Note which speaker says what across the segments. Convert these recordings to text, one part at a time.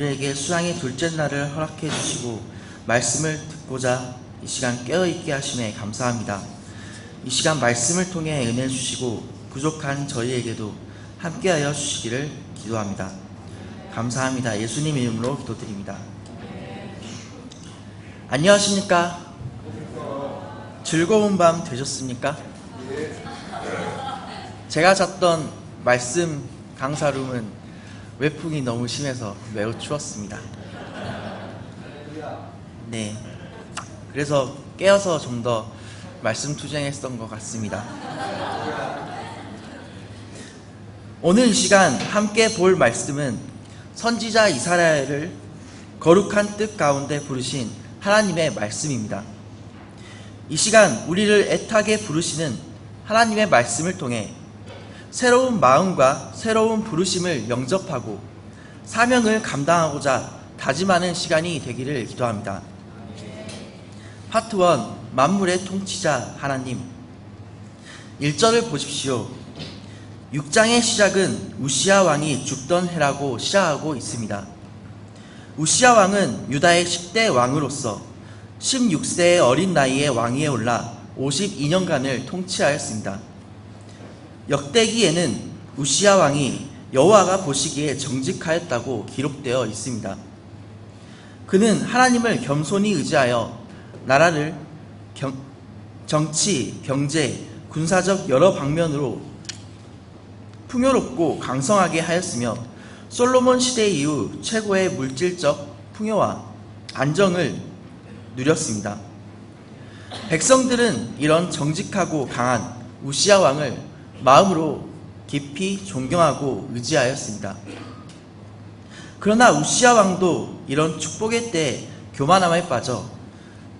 Speaker 1: 우리에게 수양의 둘째 날을 허락해 주시고 말씀을 듣고자 이 시간 깨어 있게 하심에 감사합니다. 이 시간 말씀을 통해 은혜 주시고 부족한 저희에게도 함께하여 주시기를 기도합니다. 감사합니다. 예수님 이름으로 기도드립니다. 안녕하십니까? 즐거운 밤 되셨습니까? 제가 잤던 말씀 강사룸은 외풍이 너무 심해서 매우 추웠습니다. 네. 그래서 깨어서 좀 더 말씀 투쟁했던 것 같습니다. 오늘 이 시간 함께 볼 말씀은 선지자 이사야를 거룩한 뜻 가운데 부르신 하나님의 말씀입니다. 이 시간 우리를 애타게 부르시는 하나님의 말씀을 통해 새로운 마음과 새로운 부르심을 영접하고 사명을 감당하고자 다짐하는 시간이 되기를 기도합니다. 파트 1 만물의 통치자 하나님 1절을 보십시오. 6장의 시작은 우시아 왕이 죽던 해라고 시작하고 있습니다. 우시아 왕은 유다의 10대 왕으로서 16세의 어린 나이에 왕위에 올라 52년간을 통치하였습니다. 역대기에는 우시아 왕이 여호와가 보시기에 정직하였다고 기록되어 있습니다. 그는 하나님을 겸손히 의지하여 나라를 경, 정치, 경제, 군사적 여러 방면으로 풍요롭고 강성하게 하였으며 솔로몬 시대 이후 최고의 물질적 풍요와 안정을 누렸습니다. 백성들은 이런 정직하고 강한 우시아 왕을 마음으로 깊이 존경하고 의지하였습니다. 그러나 우시아 왕도 이런 축복의 때에 교만함에 빠져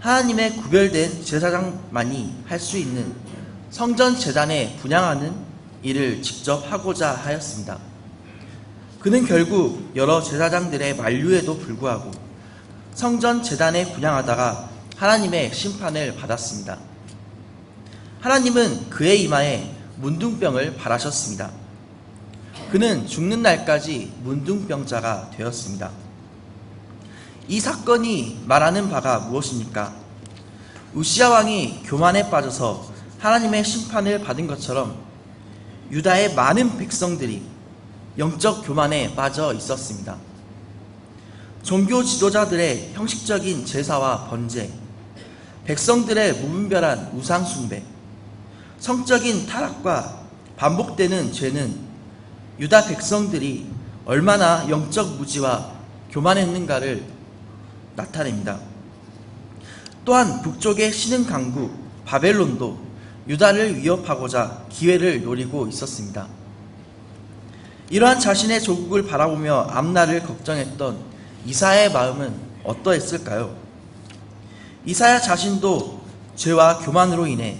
Speaker 1: 하나님의 구별된 제사장만이 할 수 있는 성전 재단에 분양하는 일을 직접 하고자 하였습니다. 그는 결국 여러 제사장들의 만류에도 불구하고 성전 재단에 분양하다가 하나님의 심판을 받았습니다. 하나님은 그의 이마에 문둥병을 바라셨습니다. 그는 죽는 날까지 문둥병자가 되었습니다. 이 사건이 말하는 바가 무엇입니까? 우시아 왕이 교만에 빠져서 하나님의 심판을 받은 것처럼 유다의 많은 백성들이 영적 교만에 빠져 있었습니다. 종교 지도자들의 형식적인 제사와 번제, 백성들의 무분별한 우상숭배, 성적인 타락과 반복되는 죄는 유다 백성들이 얼마나 영적 무지와 교만했는가를 나타냅니다. 또한 북쪽의 신흥 강국 바벨론도 유다를 위협하고자 기회를 노리고 있었습니다. 이러한 자신의 조국을 바라보며 앞날을 걱정했던 이사야의 마음은 어떠했을까요? 이사야 자신도 죄와 교만으로 인해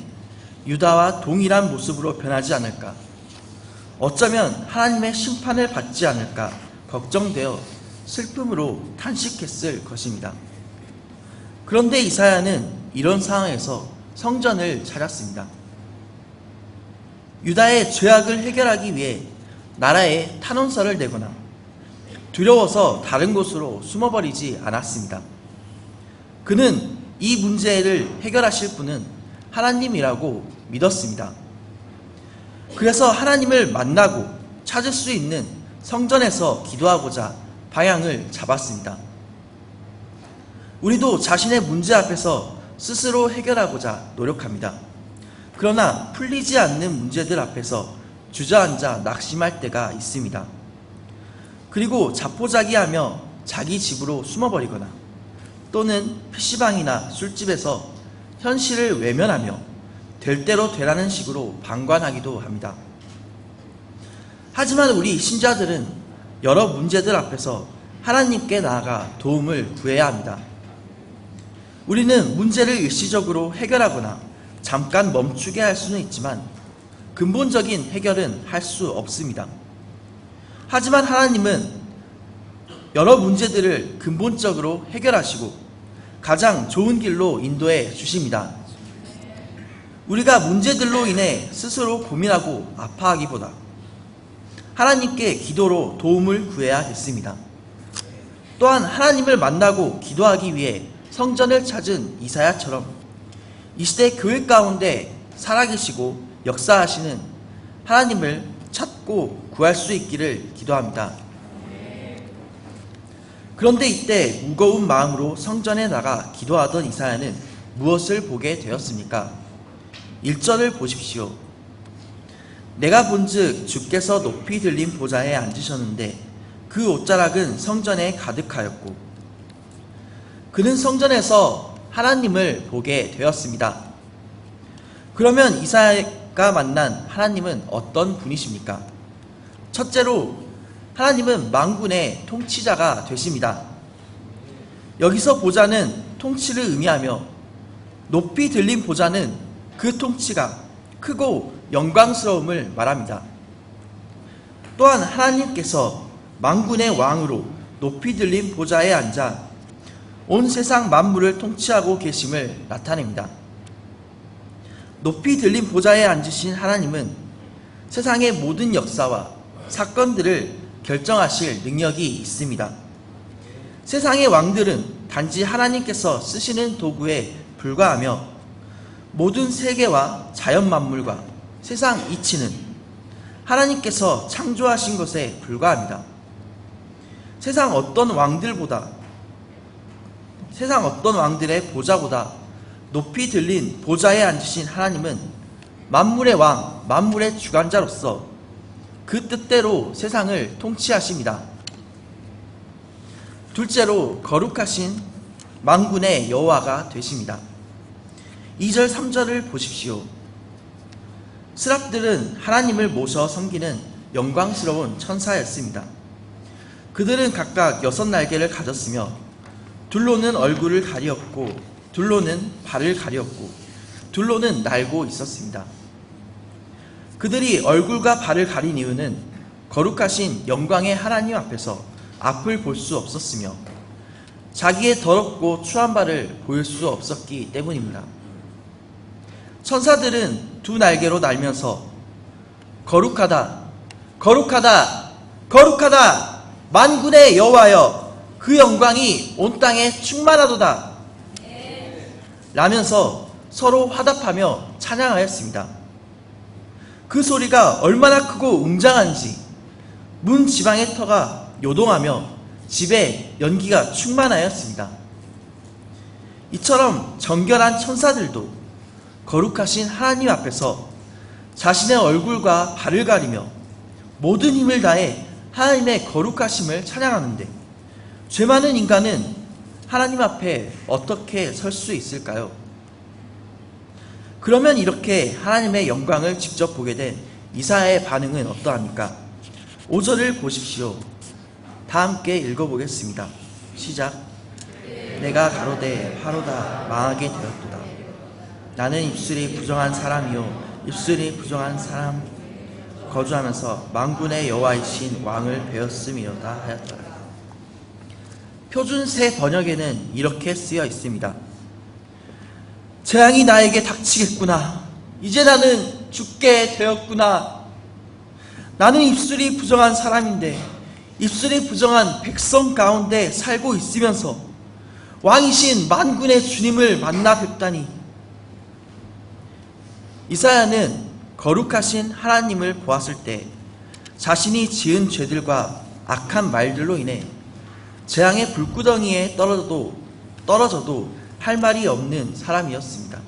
Speaker 1: 유다와 동일한 모습으로 변하지 않을까? 어쩌면 하나님의 심판을 받지 않을까 걱정되어 슬픔으로 탄식했을 것입니다. 그런데 이사야는 이런 상황에서 성전을 찾았습니다. 유다의 죄악을 해결하기 위해 나라에 탄원서를 내거나 두려워서 다른 곳으로 숨어버리지 않았습니다. 그는 이 문제를 해결하실 분은 하나님이라고 믿었습니다. 그래서 하나님을 만나고 찾을 수 있는 성전에서 기도하고자 방향을 잡았습니다. 우리도 자신의 문제 앞에서 스스로 해결하고자 노력합니다. 그러나 풀리지 않는 문제들 앞에서 주저앉아 낙심할 때가 있습니다. 그리고 자포자기하며 자기 집으로 숨어버리거나 또는 PC방이나 술집에서 현실을 외면하며 될 대로 되라는 식으로 방관하기도 합니다. 하지만 우리 신자들은 여러 문제들 앞에서 하나님께 나아가 도움을 구해야 합니다. 우리는 문제를 일시적으로 해결하거나 잠깐 멈추게 할 수는 있지만 근본적인 해결은 할 수 없습니다. 하지만 하나님은 여러 문제들을 근본적으로 해결하시고 가장 좋은 길로 인도해 주십니다. 우리가 문제들로 인해 스스로 고민하고 아파하기보다 하나님께 기도로 도움을 구해야 했습니다. 또한 하나님을 만나고 기도하기 위해 성전을 찾은 이사야처럼 이 시대 교회 가운데 살아계시고 역사하시는 하나님을 찾고 구할 수 있기를 기도합니다. 그런데 이때 무거운 마음으로 성전에 나가 기도하던 이사야는 무엇을 보게 되었습니까? 1절을 보십시오. 내가 본즉 주께서 높이 들린 보좌에 앉으셨는데 그 옷자락은 성전에 가득하였고 그는 성전에서 하나님을 보게 되었습니다. 그러면 이사야가 만난 하나님은 어떤 분이십니까? 첫째로 하나님은 망군의 통치자가 되십니다. 여기서 보좌는 통치를 의미하며 높이 들린 보좌는 그 통치가 크고 영광스러움을 말합니다. 또한 하나님께서 망군의 왕으로 높이 들린 보좌에 앉아 온 세상 만물을 통치하고 계심을 나타냅니다. 높이 들린 보좌에 앉으신 하나님은 세상의 모든 역사와 사건들을 결정하실 능력이 있습니다. 세상의 왕들은 단지 하나님께서 쓰시는 도구에 불과하며 모든 세계와 자연 만물과 세상 이치는 하나님께서 창조하신 것에 불과합니다. 세상 어떤 왕들보다 세상 어떤 왕들의 보좌보다 높이 들린 보좌에 앉으신 하나님은 만물의 왕, 만물의 주관자로서 그 뜻대로 세상을 통치하십니다. 둘째로 거룩하신 만군의 여호와가 되십니다. 2절 3절을 보십시오. 스랍들은 하나님을 모셔 섬기는 영광스러운 천사였습니다. 그들은 각각 여섯 날개를 가졌으며 둘로는 얼굴을 가리었고 둘로는 발을 가리었고 둘로는 날고 있었습니다. 그들이 얼굴과 발을 가린 이유는 거룩하신 영광의 하나님 앞에서 앞을 볼 수 없었으며 자기의 더럽고 추한 발을 보일 수 없었기 때문입니다. 천사들은 두 날개로 날면서 거룩하다, 거룩하다, 거룩하다, 만군의 여호와여, 그 영광이 온 땅에 충만하도다. 라면서 서로 화답하며 찬양하였습니다. 그 소리가 얼마나 크고 웅장한지 문 지방의 터가 요동하며 집에 연기가 충만하였습니다. 이처럼 정결한 천사들도 거룩하신 하나님 앞에서 자신의 얼굴과 발을 가리며 모든 힘을 다해 하나님의 거룩하심을 찬양하는데 죄 많은 인간은 하나님 앞에 어떻게 설 수 있을까요? 그러면 이렇게 하나님의 영광을 직접 보게 된 이사야의 반응은 어떠합니까? 5절을 보십시오. 다 함께 읽어보겠습니다. 시작. 내가 가로되 하로다 망하게 되었도다. 나는 입술이 부정한 사람이요 입술이 부정한 사람 거주하면서 망군의 여호와이신 왕을 배웠음이로다 하였더라. 표준 새 번역에는 이렇게 쓰여 있습니다. 재앙이 나에게 닥치겠구나. 이제 나는 죽게 되었구나. 나는 입술이 부정한 사람인데 입술이 부정한 백성 가운데 살고 있으면서 왕이신 만군의 주님을 만나 뵙다니 이사야는 거룩하신 하나님을 보았을 때 자신이 지은 죄들과 악한 말들로 인해 재앙의 불구덩이에 떨어져도 떨어져도 할 말이 없는 사람이었습니다.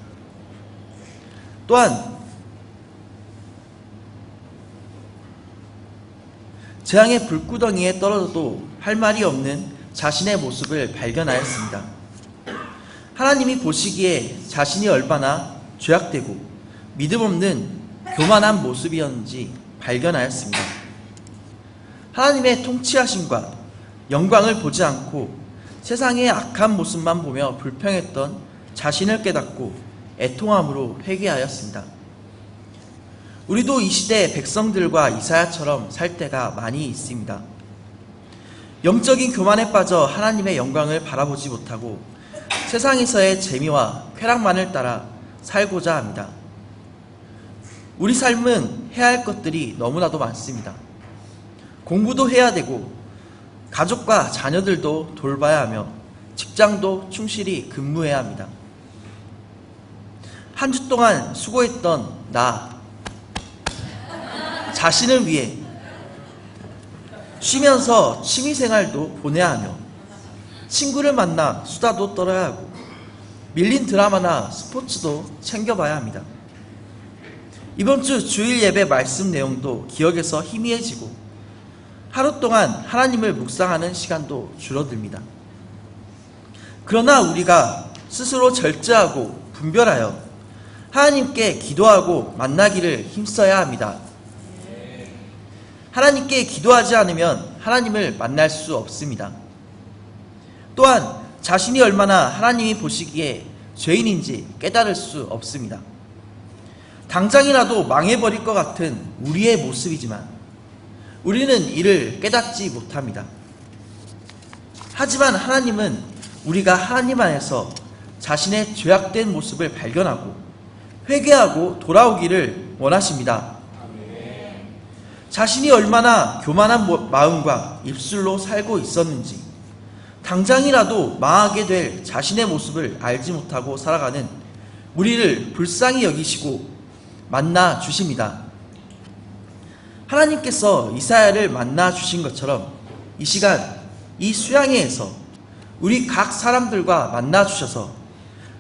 Speaker 1: 또한 재앙의 불구덩이에 떨어져도 할 말이 없는 자신의 모습을 발견하였습니다. 하나님이 보시기에 자신이 얼마나 죄악되고 믿음 없는 교만한 모습이었는지 발견하였습니다. 하나님의 통치하심과 영광을 보지 않고 세상의 악한 모습만 보며 불평했던 자신을 깨닫고 애통함으로 회개하였습니다. 우리도 이 시대 백성들과 이사야처럼 살 때가 많이 있습니다. 영적인 교만에 빠져 하나님의 영광을 바라보지 못하고 세상에서의 재미와 쾌락만을 따라 살고자 합니다. 우리 삶은 해야 할 것들이 너무나도 많습니다. 공부도 해야 되고 가족과 자녀들도 돌봐야 하며 직장도 충실히 근무해야 합니다. 한 주 동안 수고했던 나 자신을 위해 쉬면서 취미생활도 보내야 하며 친구를 만나 수다도 떨어야 하고 밀린 드라마나 스포츠도 챙겨봐야 합니다. 이번 주 주일 예배 말씀 내용도 기억에서 희미해지고 하루 동안 하나님을 묵상하는 시간도 줄어듭니다. 그러나 우리가 스스로 절제하고 분별하여 하나님께 기도하고 만나기를 힘써야 합니다. 하나님께 기도하지 않으면 하나님을 만날 수 없습니다. 또한 자신이 얼마나 하나님이 보시기에 죄인인지 깨달을 수 없습니다. 당장이라도 망해버릴 것 같은 우리의 모습이지만 우리는 이를 깨닫지 못합니다. 하지만 하나님은 우리가 하나님 안에서 자신의 죄악된 모습을 발견하고 회개하고 돌아오기를 원하십니다. 자신이 얼마나 교만한 모- 마음과 입술로 살고 있었는지 당장이라도 망하게 될 자신의 모습을 알지 못하고 살아가는 우리를 불쌍히 여기시고 만나 주십니다. 하나님께서 이사야를 만나 주신 것처럼 이 시간 이 수양회에서 우리 각 사람들과 만나 주셔서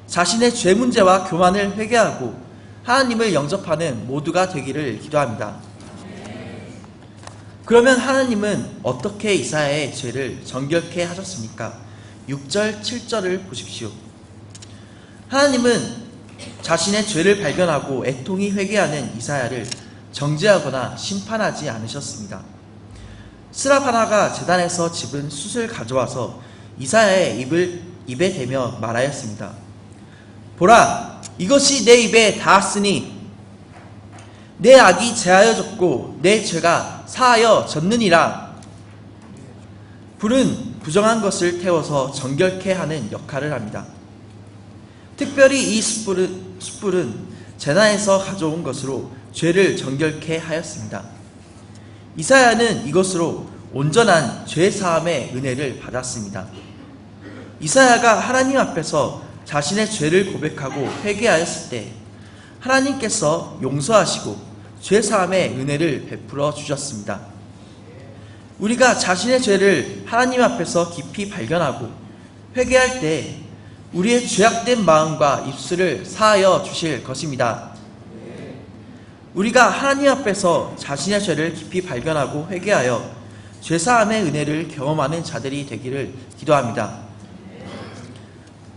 Speaker 1: 자신의 죄 문제와 교만을 회개하고 하나님을 영접하는 모두가 되기를 기도합니다. 그러면 하나님은 어떻게 이사야의 죄를 정결케 하셨습니까? 6절, 7절을 보십시오. 하나님은 자신의 죄를 발견하고 애통이 회개하는 이사야를 정죄하거나 심판하지 않으셨습니다. 스라바나가 재단에서 집은 숯을 가져와서 이사야의 입을 입에 대며 말하였습니다. 보라, 이것이 내 입에 닿았으니 내 악이 제하여졌고 내 죄가 사하여 졌느니라. 불은 부정한 것을 태워서 정결케 하는 역할을 합니다. 특별히 이 숯불은, 숯불은 재난에서 가져온 것으로 죄를 정결케 하였습니다. 이사야는 이것으로 온전한 죄 사함의 은혜를 받았습니다. 이사야가 하나님 앞에서 자신의 죄를 고백하고 회개하였을 때 하나님께서 용서하시고 죄 사함의 은혜를 베풀어 주셨습니다. 우리가 자신의 죄를 하나님 앞에서 깊이 발견하고 회개할 때 우리의 죄악된 마음과 입술을 사하여 주실 것입니다. 우리가 하나님 앞에서 자신의 죄를 깊이 발견하고 회개하여 죄사함의 은혜를 경험하는 자들이 되기를 기도합니다.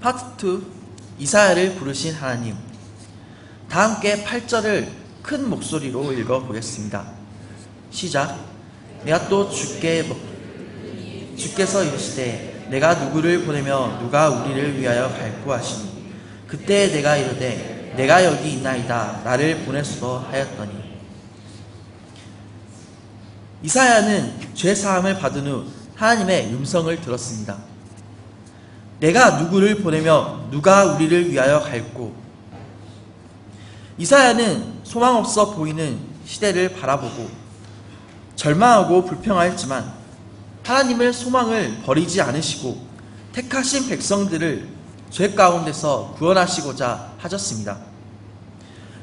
Speaker 1: 파트 2 이사야를 부르신 하나님 다 함께 8절을 큰 목소리로 읽어 보겠습니다. 시작 내가 또 주께 뭐, 주께서 이르시되 내가 누구를 보내며 누가 우리를 위하여 갈고 하시니? 그때 내가 이르되 내가 여기 있나이다. 나를 보내소서 하였더니. 이사야는 죄 사함을 받은 후 하나님의 음성을 들었습니다. 내가 누구를 보내며 누가 우리를 위하여 갈고? 이사야는 소망 없어 보이는 시대를 바라보고 절망하고 불평하였지만 하나님을 소망을 버리지 않으시고 택하신 백성들을 죄 가운데서 구원하시고자 하셨습니다.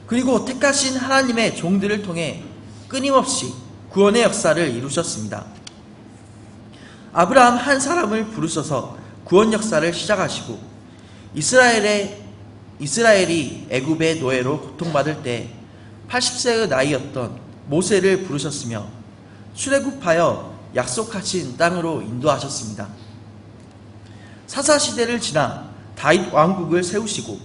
Speaker 1: 그리고 택하신 하나님의 종들을 통해 끊임없이 구원의 역사를 이루셨습니다. 아브라함 한 사람을 부르셔서 구원 역사를 시작하시고 이스라엘의 이스라엘이 애굽의 노예로 고통받을 때 80세의 나이였던 모세를 부르셨으며 출애굽하여 약속하신 땅으로 인도하셨습니다. 사사 시대를 지나 다윗 왕국을 세우시고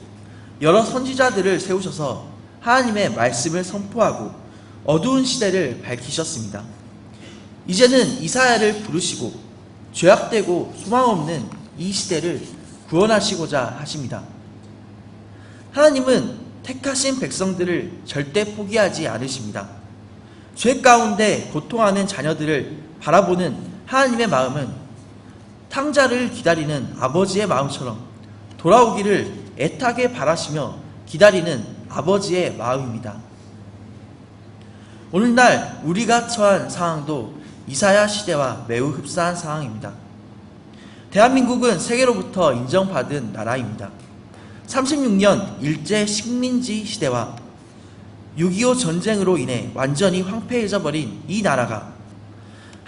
Speaker 1: 여러 선지자들을 세우셔서 하나님의 말씀을 선포하고 어두운 시대를 밝히셨습니다. 이제는 이사야를 부르시고 죄악되고 소망 없는 이 시대를 구원하시고자 하십니다. 하나님은 택하신 백성들을 절대 포기하지 않으십니다. 죄 가운데 고통하는 자녀들을 바라보는 하나님의 마음은 탕자를 기다리는 아버지의 마음처럼 돌아오기를 애타게 바라시며 기다리는 아버지의 마음입니다. 오늘날 우리가 처한 상황도 이사야 시대와 매우 흡사한 상황입니다. 대한민국은 세계로부터 인정받은 나라입니다. 36년 일제 식민지 시대와 6.25 전쟁으로 인해 완전히 황폐해져 버린 이 나라가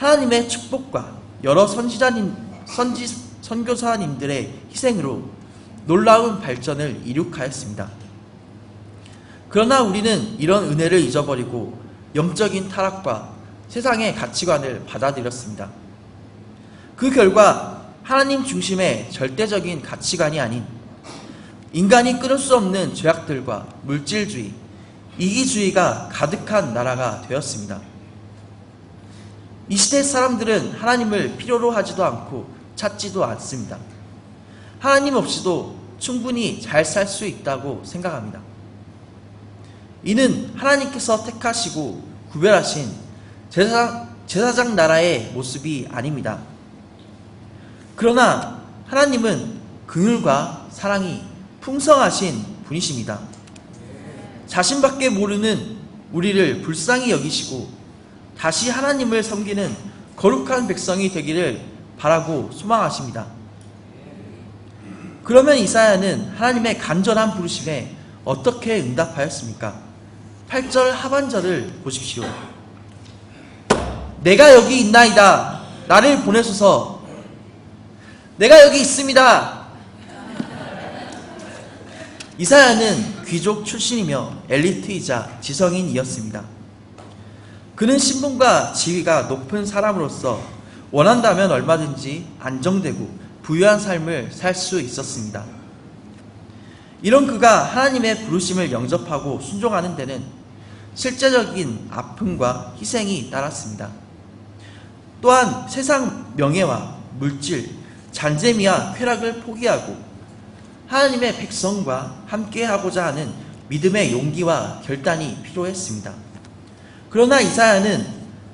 Speaker 1: 하나님의 축복과 여러 선지자님, 선지, 선교사님들의 희생으로 놀라운 발전을 이룩하였습니다. 그러나 우리는 이런 은혜를 잊어버리고 영적인 타락과 세상의 가치관을 받아들였습니다. 그 결과 하나님 중심의 절대적인 가치관이 아닌 인간이 끊을 수 없는 죄악들과 물질주의, 이기주의가 가득한 나라가 되었습니다. 이 시대 사람들은 하나님을 필요로 하지도 않고 찾지도 않습니다. 하나님 없이도 충분히 잘 살 수 있다고 생각합니다. 이는 하나님께서 택하시고 구별하신 제사장, 제사장 나라의 모습이 아닙니다. 그러나 하나님은 긍휼과 사랑이 풍성하신 분이십니다. 자신밖에 모르는 우리를 불쌍히 여기시고 다시 하나님을 섬기는 거룩한 백성이 되기를 바라고 소망하십니다. 그러면 이사야는 하나님의 간절한 부르심에 어떻게 응답하였습니까? 8절 하반절을 보십시오. 내가 여기 있나이다. 나를 보내소서. 내가 여기 있습니다. 이사야는 귀족 출신이며 엘리트이자 지성인이었습니다. 그는 신분과 지위가 높은 사람으로서 원한다면 얼마든지 안정되고 부유한 삶을 살 수 있었습니다. 이런 그가 하나님의 부르심을 영접하고 순종하는 데는 실제적인 아픔과 희생이 따랐습니다. 또한 세상 명예와 물질, 잔재미와 쾌락을 포기하고 하나님의 백성과 함께하고자 하는 믿음의 용기와 결단이 필요했습니다. 그러나 이사야는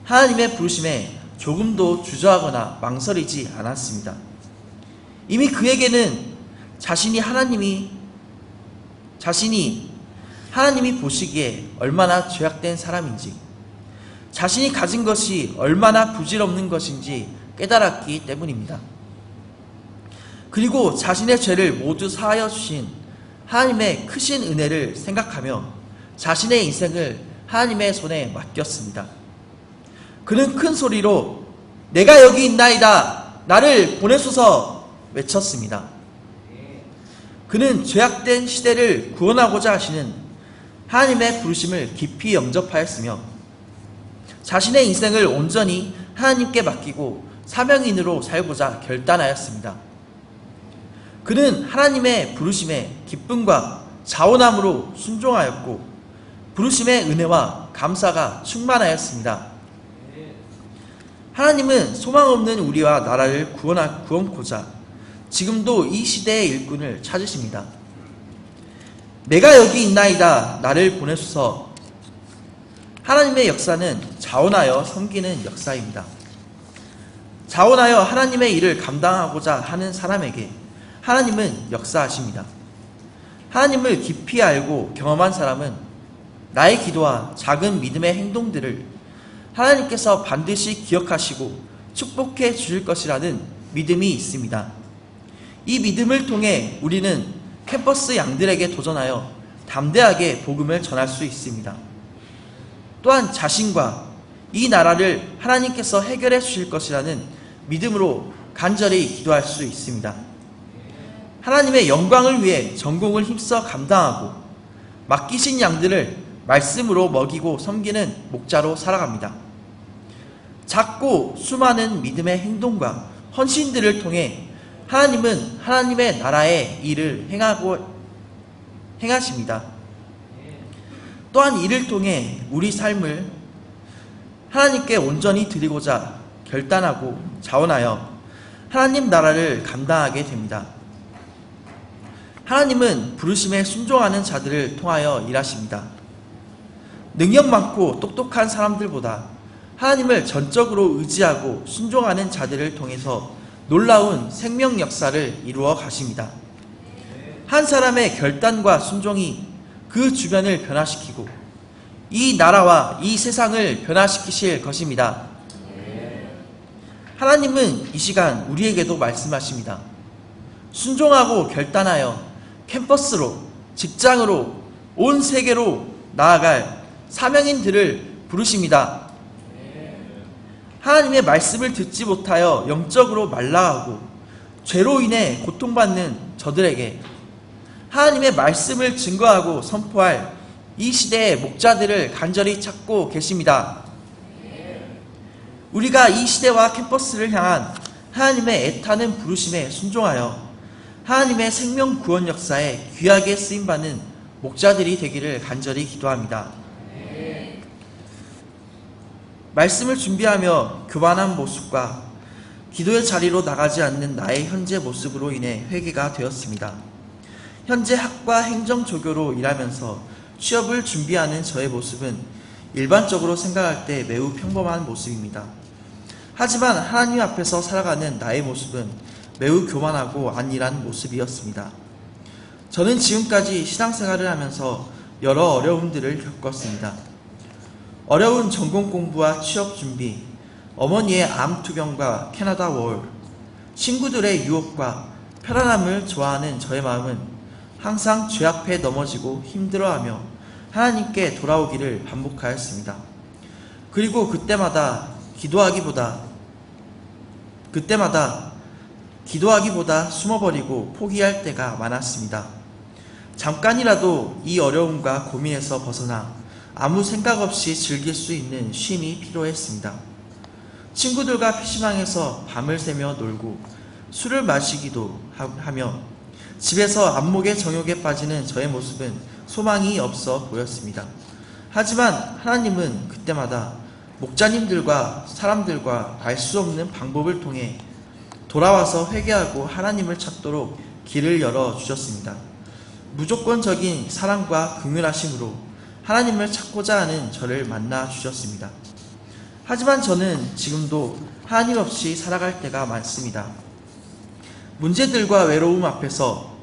Speaker 1: 하나님의 부르심에 조금도 주저하거나 망설이지 않았습니다. 이미 그에게는 자신이 하나님이 자신이 하나님이 보시기에 얼마나 죄악된 사람인지 자신이 가진 것이 얼마나 부질없는 것인지 깨달았기 때문입니다. 그리고 자신의 죄를 모두 사하여 주신 하나님의 크신 은혜를 생각하며 자신의 인생을 하나님의 손에 맡겼습니다. 그는 큰 소리로 내가 여기 있나이다. 나를 보내소서 외쳤습니다. 그는 죄악된 시대를 구원하고자 하시는 하나님의 부르심을 깊이 영접하였으며 자신의 인생을 온전히 하나님께 맡기고 사명인으로 살고자 결단하였습니다. 그는 하나님의 부르심에 기쁨과 자원함으로 순종하였고 부르심의 은혜와 감사가 충만하였습니다. 하나님은 소망 없는 우리와 나라를 구원하, 구원코자 지금도 이 시대의 일꾼을 찾으십니다. 내가 여기 있나이다. 나를 보내소서. 하나님의 역사는 자원하여 섬기는 역사입니다. 자원하여 하나님의 일을 감당하고자 하는 사람에게 하나님은 역사하십니다. 하나님을 깊이 알고 경험한 사람은 나의 기도와 작은 믿음의 행동들을 하나님께서 반드시 기억하시고 축복해 주실 것이라는 믿음이 있습니다. 이 믿음을 통해 우리는 캠퍼스 양들에게 도전하여 담대하게 복음을 전할 수 있습니다. 또한 자신과 이 나라를 하나님께서 해결해 주실 것이라는 믿음으로 간절히 기도할 수 있습니다. 하나님의 영광을 위해 전공을 힘써 감당하고 맡기신 양들을 말씀으로 먹이고 섬기는 목자로 살아갑니다. 작고 수많은 믿음의 행동과 헌신들을 통해 하나님은 하나님의 나라의 일을 행하고 행하십니다. 또한 이를 통해 우리 삶을 하나님께 온전히 드리고자 결단하고 자원하여 하나님 나라를 감당하게 됩니다. 하나님은 부르심에 순종하는 자들을 통하여 일하십니다. 능력 많고 똑똑한 사람들보다 하나님을 전적으로 의지하고 순종하는 자들을 통해서 놀라운 생명 역사를 이루어 가십니다. 한 사람의 결단과 순종이 그 주변을 변화시키고 이 나라와 이 세상을 변화시키실 것입니다. 하나님은 이 시간 우리에게도 말씀하십니다. 순종하고 결단하여 캠퍼스로, 직장으로, 온 세계로 나아갈 사명인들을 부르십니다. 하나님의 말씀을 듣지 못하여 영적으로 말라하고 죄로 인해 고통받는 저들에게 하나님의 말씀을 증거하고 선포할 이 시대의 목자들을 간절히 찾고 계십니다. 우리가 이 시대와 캠퍼스를 향한 하나님의 애타는 부르심에 순종하여 하나님의 생명 구원 역사에 귀하게 쓰임 받는 목자들이 되기를 간절히 기도합니다. 말씀을 준비하며 교만한 모습과 기도의 자리로 나가지 않는 나의 현재 모습으로 인해 회개가 되었습니다. 현재 학과 행정 조교로 일하면서 취업을 준비하는 저의 모습은 일반적으로 생각할 때 매우 평범한 모습입니다. 하지만 하나님 앞에서 살아가는 나의 모습은 매우 교만하고 안일한 모습이었습니다. 저는 지금까지 신앙생활을 하면서 여러 어려움들을 겪었습니다. 어려운 전공 공부와 취업 준비, 어머니의 암 투병과 캐나다 월, 친구들의 유혹과 편안함을 좋아하는 저의 마음은 항상 죄 앞에 넘어지고 힘들어하며 하나님께 돌아오기를 반복하였습니다. 그리고 그때마다 기도하기보다 그때마다 기도하기보다 숨어버리고 포기할 때가 많았습니다. 잠깐이라도 이 어려움과 고민에서 벗어나 아무 생각 없이 즐길 수 있는 쉼이 필요했습니다. 친구들과 PC방에서 밤을 새며 놀고 술을 마시기도 하며 집에서 안목의 정욕에 빠지는 저의 모습은 소망이 없어 보였습니다. 하지만 하나님은 그때마다 목자님들과 사람들과 알 수 없는 방법을 통해 돌아와서 회개하고 하나님을 찾도록 길을 열어 주셨습니다. 무조건적인 사랑과 긍휼하심으로 하나님을 찾고자 하는 저를 만나 주셨습니다. 하지만 저는 지금도 하나님 없이 살아갈 때가 많습니다. 문제들과 외로움 앞에서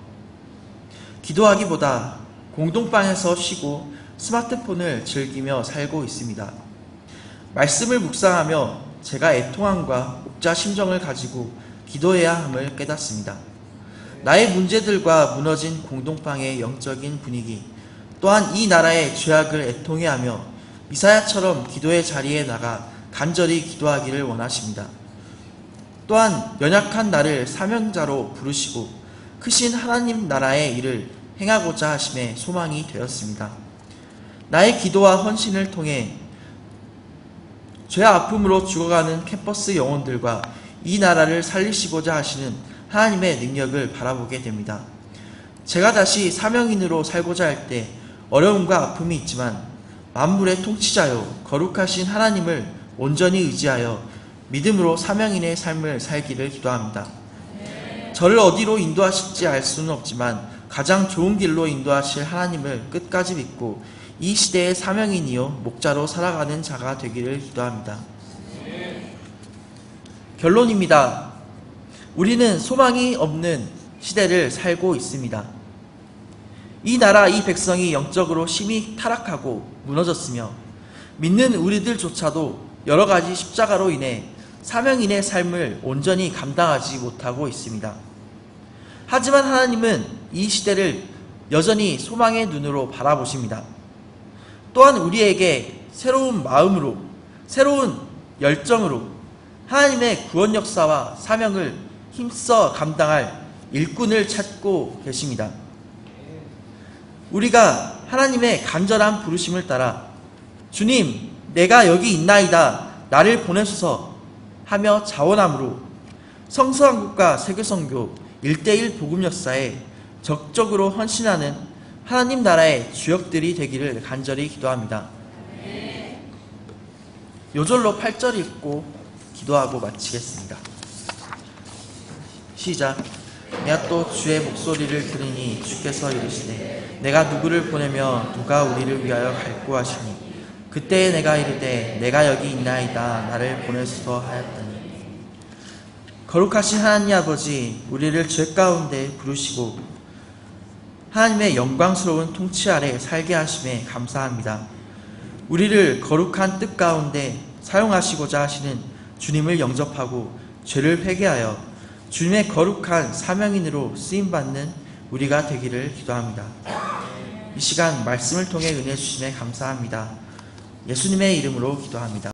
Speaker 1: 기도하기보다 공동방에서 쉬고 스마트폰을 즐기며 살고 있습니다. 말씀을 묵상하며 제가 애통함과 옥자 심정을 가지고 기도해야 함을 깨닫습니다. 나의 문제들과 무너진 공동방의 영적인 분위기, 또한 이 나라의 죄악을 애통해하며 미사야처럼 기도의 자리에 나가 간절히 기도하기를 원하십니다. 또한 연약한 나를 사명자로 부르시고 크신 하나님 나라의 일을 행하고자 하심에 소망이 되었습니다. 나의 기도와 헌신을 통해 죄 아픔으로 죽어가는 캠퍼스 영혼들과 이 나라를 살리시고자 하시는 하나님의 능력을 바라보게 됩니다. 제가 다시 사명인으로 살고자 할때 어려움과 아픔이 있지만 만물의 통치자요 거룩하신 하나님을 온전히 의지하여 믿음으로 사명인의 삶을 살기를 기도합니다. 저를 어디로 인도하실지 알 수는 없지만 가장 좋은 길로 인도하실 하나님을 끝까지 믿고 이 시대의 사명인이요 목자로 살아가는 자가 되기를 기도합니다. 결론입니다. 우리는 소망이 없는 시대를 살고 있습니다. 이 나라, 이 백성이 영적으로 심히 타락하고 무너졌으며 믿는 우리들조차도 여러 가지 십자가로 인해 사명인의 삶을 온전히 감당하지 못하고 있습니다. 하지만 하나님은 이 시대를 여전히 소망의 눈으로 바라보십니다. 또한 우리에게 새로운 마음으로, 새로운 열정으로 하나님의 구원 역사와 사명을 힘써 감당할 일꾼을 찾고 계십니다. 우리가 하나님의 간절한 부르심을 따라 주님, 내가 여기 있나이다. 나를 보내소서 하며 자원함으로 성서한국과 세계선교 1대1 복음 역사에 적극적으로 헌신하는 하나님 나라의 주역들이 되기를 간절히 기도합니다. 요절로 8절 읽고 기도하고 마치겠습니다. 시작. 내가 또 주의 목소리를 들으니 주께서 이르시되 내가 누구를 보내며 누가 우리를 위하여 갈고 하시니? 그때에 내가 이르되 내가 여기 있나이다. 나를 보내소서 하였더니. 거룩하신 하나님 아버지 우리를 죄 가운데 부르시고 하나님의 영광스러운 통치 아래 살게 하심에 감사합니다. 우리를 거룩한 뜻 가운데 사용하시고자 하시는 주님을 영접하고 죄를 회개하여 주님의 거룩한 사명인으로 쓰임받는 우리가 되기를 기도합니다. 이 시간 말씀을 통해 은혜 주심에 감사합니다. 예수님의 이름으로 기도합니다.